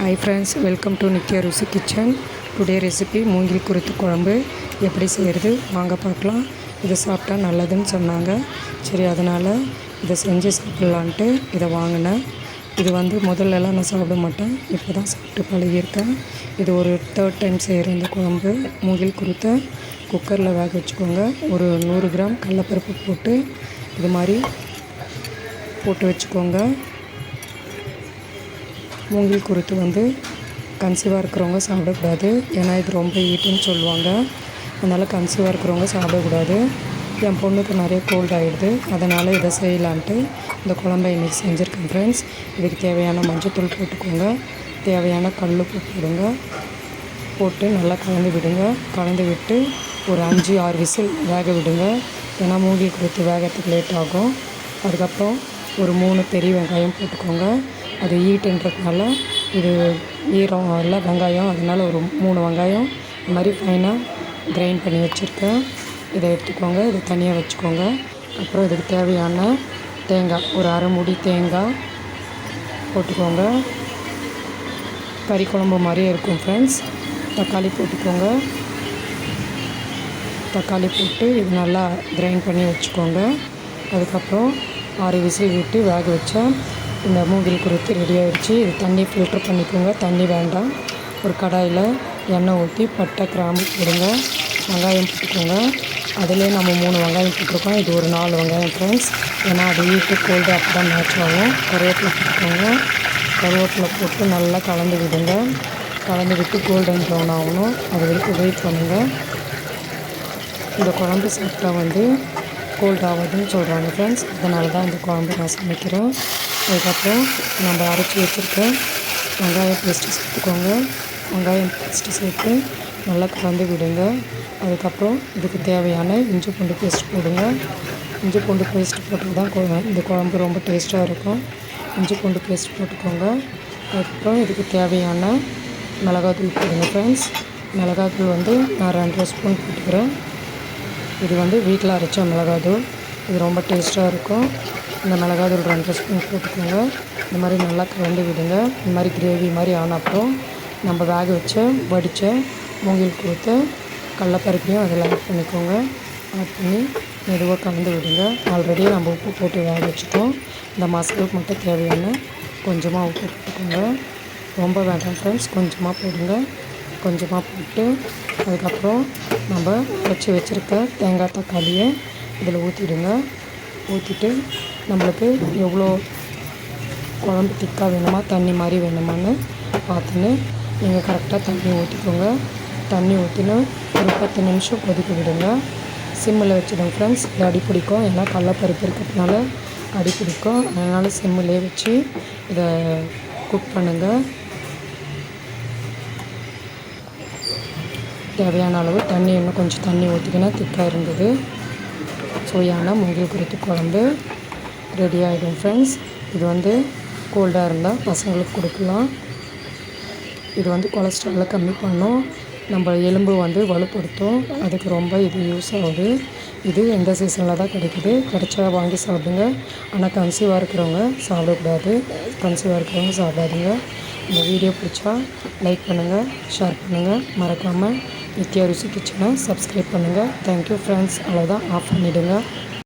Hi friends welcome to Nithya Ruchi kitchen today recipe மூங்கில் குருத்து குழம்பு. எப்படி செய்கிறது வாங்க பார்க்கலாம். இதை சாப்பிட்டா நல்லதுன்னு சொன்னாங்க. சரி அதனால் இதை செஞ்சு சாப்பிட்லான்ட்டு இதை வாங்கினேன். இது வந்து முதல்லலாம் நான் சாப்பிட மாட்டேன். இப்போ தான் சாப்பிட்டு பழகியிருக்கேன். இது ஒரு தேர்ட் டைம் செய்கிற இந்த குழம்பு. மூங்கில் குருத்தை குக்கரில் வேக வச்சுக்கோங்க. ஒரு நூறு கிராம் கடலப்பருப்பு போட்டு இது மாதிரி போட்டு வச்சுக்கோங்க. மூங்கில் குருத்து வந்து கன்சீவாக இருக்கிறவங்க சாப்பிடக்கூடாது. ஏன்னா இது ரொம்ப ஈட்டுன்னு சொல்லுவாங்க. அதனால் கன்சீவாக இருக்கிறவங்க சாப்பிடக்கூடாது. என் பொண்ணுக்கு நிறைய கோல்ட் ஆகிடுது அதனால் இதை செய்யலான்ட்டு இந்த குழம்பை இன்றைக்கி செஞ்சுருக்கேன் ஃப்ரெண்ட்ஸ் இதுக்கு தேவையான மஞ்சத்தூள் போட்டுக்கோங்க. தேவையான கல் போடுங்க போட்டு நல்லா கலந்து விடுங்க. கலந்து விட்டு ஒரு அஞ்சு ஆறு விசில் வேக விடுங்க. ஏன்னா மூங்கில் குருத்து வேகத்துக்கு லேட் ஆகும். அதுக்கப்புறம் ஒரு மூணு பெரிய வெங்காயம் போட்டுக்கோங்க. அது ஈட்டுன்றதுனால இது ஈரம் இல்லை வெங்காயம் அதனால் ஒரு மூணு வெங்காயம் இந்த மாதிரி ஃபைனாக கிரைண்ட் பண்ணி வச்சுருக்கேன். இதை எடுத்துக்கோங்க இதை தனியாக வச்சுக்கோங்க. அப்புறம் இதுக்கு தேவையான தேங்காய் ஒரு அரை மூடி தேங்காய் போட்டுக்கோங்க. கறி குழம்பு மாதிரியே இருக்கும் ஃப்ரெண்ட்ஸ் தக்காளி போட்டுக்கோங்க. தக்காளி போட்டு இது நல்லா கிரைண்ட் பண்ணி வச்சுக்கோங்க. அதுக்கப்புறம் ஆறு விசில் விட்டு வேக வச்சேன். இந்த மூங்கில் குருத்து ரெடி ஆகிடுச்சு இது தண்ணி ஃபில்ட்ரு பண்ணிக்கோங்க. தண்ணி வேண்டாம். ஒரு கடாயில் எண்ணெய் ஊற்றி பட்டை கிராம்பு போடுங்க. வெங்காயம் போட்டுக்கோங்க. அதிலே நம்ம மூணு வெங்காயம் போட்டிருக்கோம். இது ஒரு நாலு வெங்காயம் ஃப்ரெண்ட்ஸ் ஏன்னா அது வீட்டு கோல்டு அப்போ தான் மேட்ச் ஆகும். கருவேப்பிலை போட்டுக்கோங்க. கருவேப்பிலை போட்டு நல்லா கலந்து விடுங்க. கலந்து விட்டு கோல்டன் ப்ரௌன் ஆகணும். அது வரைக்கும் வெயிட் பண்ணுங்கள் இந்த குழம்பு சாப்பிட்டா வந்து கோல்ட் ஆகுதுன்னு சொல்கிறாங்க ஃப்ரெண்ட்ஸ் அதனால தான் இந்த குழம்பு நான் சமைக்கிறேன் அதுக்கப்புறம் நம்ம அரைச்சி வச்சுருக்க வெங்காயம் பேஸ்ட்டு சேர்த்துக்கோங்க. வெங்காயம் பேஸ்ட்டு சேர்த்து நல்லா கலந்து விடுங்க. அதுக்கப்புறம் இதுக்கு தேவையான இஞ்சி பூண்டு பேஸ்ட் போடுங்க. இஞ்சி பூண்டு பேஸ்ட் போட்டு தான் குழம்பு இந்த குழம்பு ரொம்ப டேஸ்ட்டாக இருக்கும். இஞ்சி பூண்டு பேஸ்ட் போட்டுக்கோங்க. அதுக்கப்புறம் இதுக்கு தேவையான மிளகாத்தூள் போடுங்க ஃப்ரெண்ட்ஸ் மிளகாத்தூள் வந்து நான் ரெண்டரை ஸ்பூன் போட்டுக்கிறேன். இது வந்து வீட்டில் அரைச்ச மிளகாத்தூள் இது ரொம்ப டேஸ்ட்டாக இருக்கும். இந்த மிளகாத்தூள் ரெண்டு ஸ்பூன் போட்டுக்கோங்க. இந்த மாதிரி நல்லா கலந்து விடுங்க. இந்த மாதிரி கிரேவி மாதிரி ஆன அப்புறம் நம்ம வேக வச்சு வடித்து மூங்கில் கொடுத்து கடலப்பருப்பையும் அதில் ஆட் பண்ணிக்கோங்க. ஆட் பண்ணி மெதுவாக கலந்து விடுங்க. ஆல்ரெடி நம்ம உப்பு போட்டு வேக வச்சுட்டோம். இந்த மசாலுக்கு மட்டும் தேவையான கொஞ்சமாக உப்பு போட்டுக்கோங்க. ரொம்ப வேண்டாம் ஃப்ரெண்ட்ஸ் கொஞ்சமாக போடுங்க. கொஞ்சமாக போட்டு அதுக்கப்புறம் நம்ம வச்சு வச்சுருக்க தேங்காய் தக்காளியை இதில் ஊற்றிடுங்க ஊற்றிட்டு நம்மளுக்கு எவ்வளோ குழம்பு திக்காக வேணுமா தண்ணி மாதிரி வேணுமான்னு பார்த்துன்னு நீங்கள் கரெக்டாக தண்ணி ஊற்றிக்கோங்க தண்ணி ஊற்றினு ஒரு பத்து நிமிஷம் கொதிக்க விடுங்க. சிம்மில் வச்சுடுங்க ஃப்ரெண்ட்ஸ் இது அடி பிடிக்கும். ஏன்னா கடலப்பருப்பு இருக்கிறதுனால அடி பிடிக்கும். அதனால் சிம்மிலே வச்சு இதை குக் பண்ணுங்கள் தேவையான அளவு தண்ணி இன்னும் கொஞ்சம் தண்ணி ஊற்றிக்கினா திக்காக இருந்தது. சுவையான மூங்கில் குருத்து குழம்பு ரெடி ஆகிடும் ஃப்ரெண்ட்ஸ் இது வந்து கோல்டாக இருந்தால் பசங்களுக்கு கொடுக்கலாம். இது வந்து கொலஸ்ட்ராலை கம்மி பண்ணும். நம்ம எலும்பு வந்து வலுப்படுத்தும். அதுக்கு ரொம்ப இது யூஸ் ஆகுது. இது எந்த சீசனில் தான் கிடைக்குது. கிடைச்சா வாங்கி சாப்பிடுங்க. ஆனால் கன்சீவாக இருக்கிறவங்க சாப்பிடக்கூடாது. கன்சீவாக இருக்கிறவங்க சாப்பிடாதீங்க. இந்த வீடியோ பிடிச்சா லைக் பண்ணுங்கள் ஷேர் பண்ணுங்கள் மறக்காமல் நித்யா ருசி கிச்சனை சப்ஸ்கிரைப் பண்ணுங்கள் தேங்க்யூ ஃப்ரெண்ட்ஸ் அவ்வளோதான் ஆஃப் பண்ணிவிடுங்க